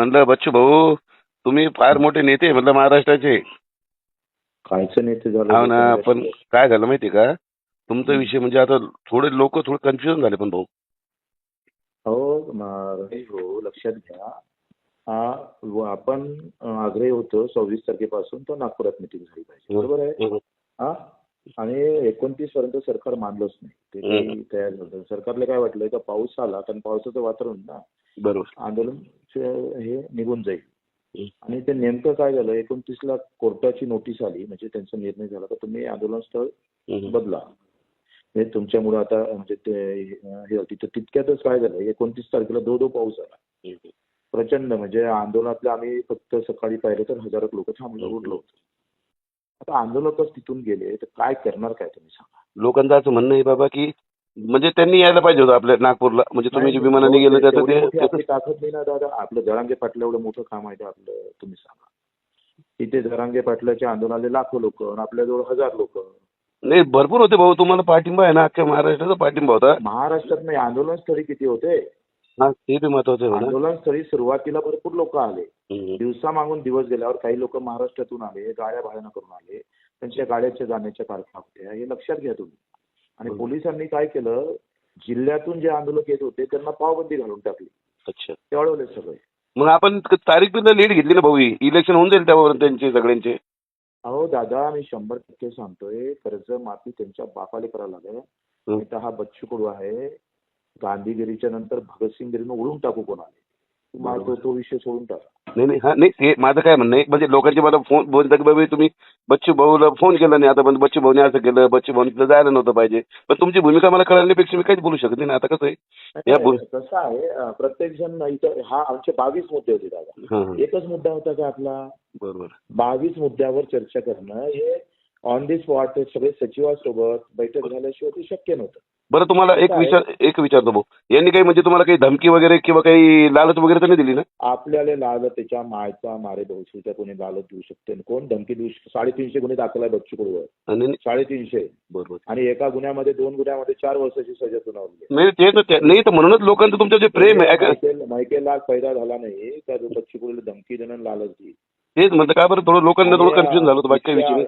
म्हणलं बच्चू भाऊ तुम्ही फार मोठे नेते म्हणलं महाराष्ट्राचे. कायचं नेते झालं हो ना पण काय झालं माहिती का? तुमचा विषय म्हणजे आता थोडे लोक थोडे कन्फ्युजन झाले पण भाऊ. हो भाऊ लक्षात घ्या. हा व आपण आग्रही होतो सव्वीस तारखेपासून तर नागपुरात मिटिंग झाली पाहिजे. बरोबर आहे. हा? आणि एकोणतीस पर्यंत सरकार मानलंच नाही. ते तयार झालं सरकारला काय वाटलं का पाऊस आला कारण पावसाचं वातावरण ना बरोबर. आंदोलन हे निघून जाईल. आणि ते नेमकं काय झालं एकोणतीसला कोर्टाची नोटीस आली म्हणजे त्यांचा निर्णय झाला का तुम्ही आंदोलन स्थळ. बदला. हे तुमच्यामुळे आता म्हणजे ते हे होती तर तितक्यातच काय झालं एकोणतीस तारखेला दो दो पाऊस आला. प्रचंड म्हणजे आंदोलनातले आम्ही फक्त सकाळी पाहिलं तर हजारो लोक थांबलो उडलो होतो. आता आंदोलकच तिथून गेले तर काय करणार काय तुम्ही सांगा? लोकांचं असं म्हणणं आहे बाबा की म्हणजे त्यांनी यायला पाहिजे होतं आपल्या नागपूरला. म्हणजे तुम्ही जे विमानाने गेलं त्याचं मोठी ते ताकद नाही ना दादा. आपलं जरांगे पाटलं एवढं मोठं काम आहे ते आपलं तुम्ही सांगा. तिथे जरांगे पाटलाच्या आंदोलनाले लाखो लोक आपल्याजवळ हजार लोक. नाही भरपूर होते भाऊ. तुम्हाला पाठिंबा आहे ना अख्ख्या महाराष्ट्राचा पाठिंबा होता. महाराष्ट्रात नाही आंदोलन स्थळी किती होते? ते बी महत्वाचं आहे म्हणा. सुरुवातीला भरपूर लोक आले. हम्म. दिवसा मागून दिवस गेल्यावर काही लोक महाराष्ट्रातून आले गाड्या भाड्यानं करून आले त्यांच्या गाड्याच्या जाण्याच्या तारखा होत्या हे लक्षात घ्या तुम्ही. आणि बरोबर. पोलिसांनी काय केलं जिल्ह्यातून जे आंदोलक येत होते त्यांना पावबंदी घालून टाकली. अच्छा. ते अडवले सगळे. मग आपण क- तारीख पण लीड घेतली ना भाऊ ही इलेक्शन होऊन जाईल त्यावर त्यांचे सगळ्यांचे. अहो दादा मी शंभर टक्के सांगतोय कर्ज माफी त्यांच्या बापाले करावं लागेल. तर हा बच्चू कडू आहे. गांधीगिरीच्या नंतर भगतसिंग गिरीनं उडून टाकू कोणाला? तो तो विषय सोडून टाका. नाही नाही हा नाही माझं काय म्हणणं आहे? म्हणजे लोकांचे मला फोन बोलतात की बाबा तुम्ही बच्चू भाऊला फोन केला नाही आता पण बच्चू भाऊने असं केलं बच्चू भाऊने तिथं जायला नव्हतं पाहिजे. पण तुमची भूमिका मला कळण्यापेक्षा मी काहीच बोलू शकत नाही ना आता कसं आहे? कसं आहे प्रत्येक जण इथं हा आमचे बावीस मुद्दे होते दादा. एकच मुद्दा होता का आपला? बरोबर. बावीस मुद्द्यावर चर्चा करणं हे ऑन दी स्पॉट सगळे सचिवासोबत बैठक झाल्याशिवाय ते शक्य नव्हतं. बरं तुम्हाला एक? विचार एक विचारतो भाऊ. यांनी काही म्हणजे तुम्हाला काही धमकी वगैरे किंवा काही लालच वगैरे तर नाही दिली ना? आपल्याला लालतेच्या मायचा मारे भविष्याच्या कोणी लालच देऊ शकते. आणि कोण? धमकी देऊ शकते साडेतीनशे गुन्हे दाखल आहे बच्चू कडूवर आणि नाही- साडेतीनशे. बरोबर आणि एका गुन्ह्यामध्ये दोन गुन्ह्यामध्ये चार वर्षाची सजा सुनावली आहे. नाही ते तर त्या- नाही तर म्हणूनच लोकांचं तुमचं जे प्रेम आहे मायकेल मायकेल लाल पैदा झाला नाही का बच्चू कडूला धमकी देणं आणि लालच देईल. तेच म्हणतं का बरं? थोडं लोकांना थोडं कन्फ्युजन झालं होतं बाकी काही नाही.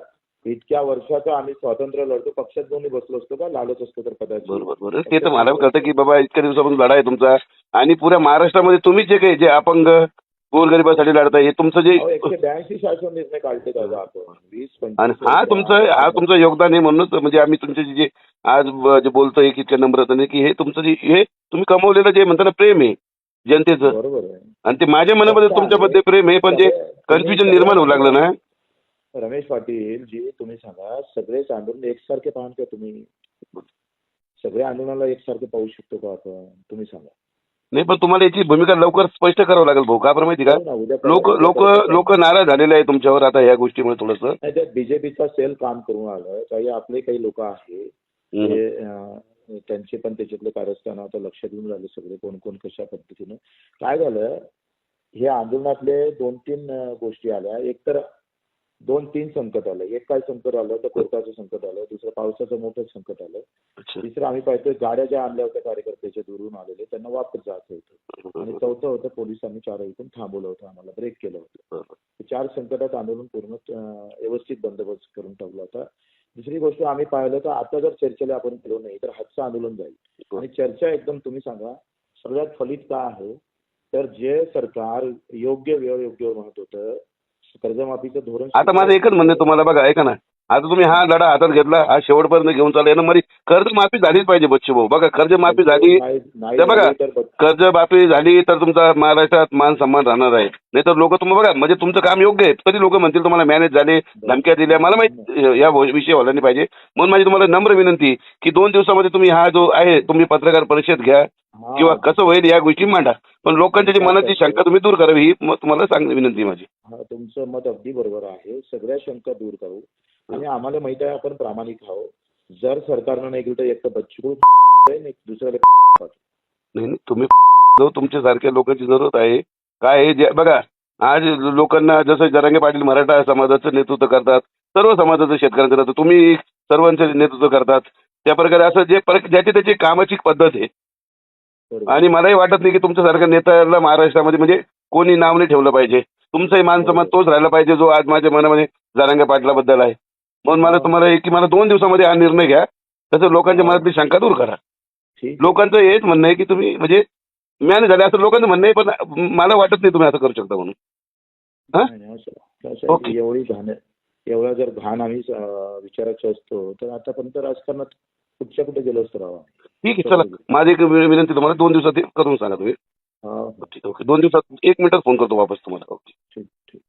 इतक्या वर्षाचं आम्ही स्वातंत्र्य लढतो पक्षात जाऊन बसलो असतो का? लालच असतो तर कदाचित. बरोबर बरोबर. ते तर मला कळतं की बाबा इतक्या दिवसापासून लढा आहे तुमचा. आणि पुऱ्या महाराष्ट्रामध्ये तुम्ही जे काही जे अपंग गोरगरिबासाठी लढताय हे तुमचं जे अहो, एकशे ब्याऐंशी शासन निर्णय काढले दादा आपण. वीस आणि पंचवीस हा तुमचं हा तुमचं योगदान आहे म्हणूनच म्हणजे आम्ही तुमचे जे आज ब- जे बोलतोय की इतक्या नम्रताने की हे तुमचं जे हे तुम्ही कमवलेलं जे म्हणता ना प्रेम आहे जनतेचं. बरोबर आहे. आणि ते माझ्या मनामध्ये तुमच्यामध्ये प्रेम आहे पण जे कन्फ्युजन निर्माण होऊ लागलं ना. रमेश पाटील जी तुम्ही सांगा सगळेच आंदोलन एकसारखे पाहाल का तुम्ही? सगळे आंदोलनाला एकसारखे पाहू शकतो का आपण? तुम्ही सांगा. नाही पण तुम्हाला याची भूमिका लवकर स्पष्ट करावं लागेल भाऊ. का माहिती का? हो लोक लोक लोक नाराज झालेले आहे तुमच्यावर आता या गोष्टीमुळे थोडस. बीजेपीचा सेल काम करून आलं. काही आपले काही लोक आहे ते अं, त्यांचे पण त्याच्यातले कारस्थान आता लक्षात घेऊन राहिले सगळे कोण कोण कशा पद्धतीनं. काय झालं? हे आंदोलनातले दोन तीन गोष्टी आल्या. एक तर दोन तीन संकट आलं. एक काय संकट आलं तर कोर्टाचं संकट आलं दुसरं पावसाचं मोठं संकट आलं. तिसरं आम्ही पाहतोय गाड्या ज्या आणल्या होत्या कार्यकर्त्याच्या दुरून आलेले त्यांना वापस जायचं होतं. आणि चौथं होतं पोलिसांनी चार इथून थांबवलं होतं आम्हाला ब्रेक केलं होतं. हे चार संकटात आंदोलन पूर्ण व्यवस्थित बंदोबस्त करून ठेवला होता. दुसरी गोष्ट आम्ही पाहिलं तर आता जर चर्चेला आपण गेलो नाही तर हातचं आंदोलन जाईल. आणि चर्चा एकदम तुम्ही सांगा सगळ्यात फलित काय आहे? तर जे सरकार योग्य वेळ योग्य म्हणत होतं कर्जमाफीचं धोरण आता माझं एकच म्हणणं आहे तुम्हाला बघा ऐका ना. आता तुम्ही हा लढा हातात घेतला हा शेवटपर्यंत घेऊन चालला यानं मध्ये कर्ज माफी झालीच पाहिजे बच्चू भाऊ. बघा कर्ज माफी झाली तर बघ- कर्ज माफी झाली तर तुमचा महाराष्ट्रात मान सन्मान राहणार आहे. नाही तर लोक तुम्हाला बघा म्हणजे तुमचं काम योग्य आहे. तरी लोक म्हणतील तुम्हाला मॅनेज झाले धमक्या दिल्या. मला माहीत या विषय व्हायला नाही पाहिजे. म्हणून माझी तुम्हाला नम्र विनंती की दोन दिवसामध्ये तुम्ही हा जो आहे तुम्ही पत्रकार परिषद घ्या. किंवा कसं होईल या गोष्टी मांडा. पण लोकांच्या जी मनाची शंका तुम्ही दूर करावी ही तुम्हाला सांग विनंती माझी. हा तुमचं मत अगदी बरोबर आहे. सगळ्या शंका दूर करू. आणि आम्हाला माहीत आहे आपण प्रामाणिक आहोत. जर सरकारनं नाही केलं तर एक तर बच्चू दुसऱ्याला नाही नाही, तुम्ही तुमच्या सारख्या लोकांची जरूरत आहे. काय आहे जे बघा आज लोकांना जसं जरांगे पाटील मराठा समाजाचं नेतृत्व करतात सर्व समाजाचं शेतकऱ्यांचं तुम्ही सर्वांचं नेतृत्व करतात. त्या प्रकारे असं जे ज्याची त्याची कामाची पद्धत आहे. आणि मलाही वाटत नाही की तुमच्यासारख्या नेत्याला महाराष्ट्रामध्ये म्हणजे कोणी नाव नाही ठेवलं पाहिजे. तुमचंही मान सन्मान तोच राहिला पाहिजे जो आज माझ्या मनामध्ये जरांगे पाटलाबद्दल आहे. म्हणून मला तुम्हाला एक की मला दोन दिवसामध्ये हा निर्णय घ्या. तसं लोकांच्या मनातली शंका दूर करा. लोकांचं हेच म्हणणं आहे की तुम्ही म्हणजे मॅनेज झाले असं लोकांचं म्हणणं आहे पण मला वाटत नाही तुम्ही असं करू शकता म्हणून. हा? एवढी घाण एवढा जर घाण आम्ही विचारायचो असतो तर आतापर्यंत राजकारणात कुठच्या कुठे गेलो असतो राव? ठीक आहे चला. माझी एक विनंती तुम्हाला दोन दिवसात हे करून सांगा तुम्ही. हा ठीक ओके. दोन दिवसात एक मिनिटात फोन करतो वापस तुम्हाला. ओके. ठीक ठीक.